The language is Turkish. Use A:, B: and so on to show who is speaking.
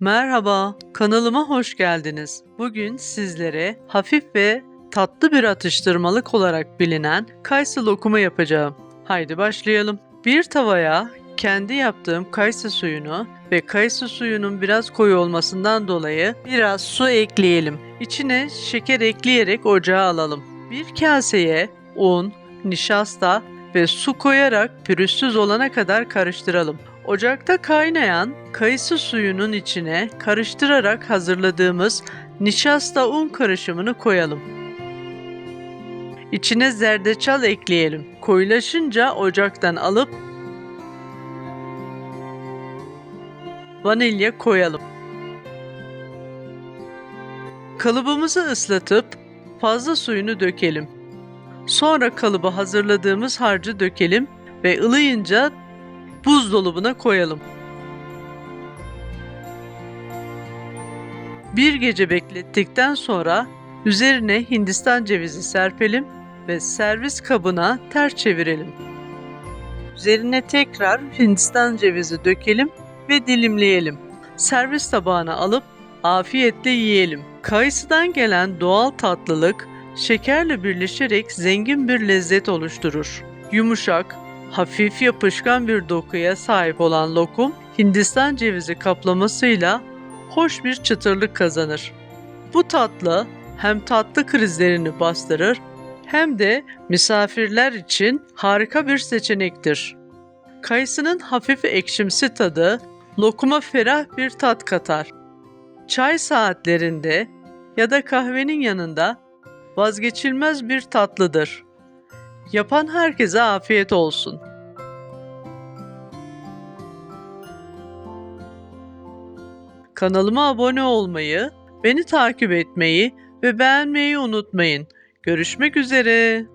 A: Merhaba, kanalıma hoş geldiniz. Bugün sizlere hafif ve tatlı bir atıştırmalık olarak bilinen kayısı lokumu yapacağım. Haydi başlayalım. Bir tavaya kendi yaptığım kayısı suyunu ve kayısı suyunun biraz koyu olmasından dolayı biraz su ekleyelim. İçine şeker ekleyerek ocağa alalım. Bir kaseye un, nişasta ve su koyarak pürüzsüz olana kadar karıştıralım. Ocakta kaynayan kayısı suyunun içine karıştırarak hazırladığımız nişasta un karışımını koyalım. İçine zerdeçal ekleyelim. Koyulaşınca ocaktan alıp vanilya koyalım. Kalıbımızı ıslatıp fazla suyunu dökelim. Sonra kalıba hazırladığımız harcı dökelim ve ılıyınca buzdolabına koyalım. Bir gece beklettikten sonra üzerine hindistan cevizi serpelim ve servis kabına ters çevirelim. Üzerine tekrar hindistan cevizi dökelim ve dilimleyelim. Servis tabağına alıp afiyetle yiyelim. Kayısıdan gelen doğal tatlılık şekerle birleşerek zengin bir lezzet oluşturur. Yumuşak, hafif yapışkan bir dokuya sahip olan lokum, Hindistan cevizi kaplamasıyla hoş bir çıtırlık kazanır. Bu tatlı hem tatlı krizlerini bastırır hem de misafirler için harika bir seçenektir. Kayısının hafif ekşimsi tadı lokuma ferah bir tat katar. Çay saatlerinde ya da kahvenin yanında vazgeçilmez bir tatlıdır. Yapan herkese afiyet olsun. Kanalıma abone olmayı, beni takip etmeyi ve beğenmeyi unutmayın. Görüşmek üzere.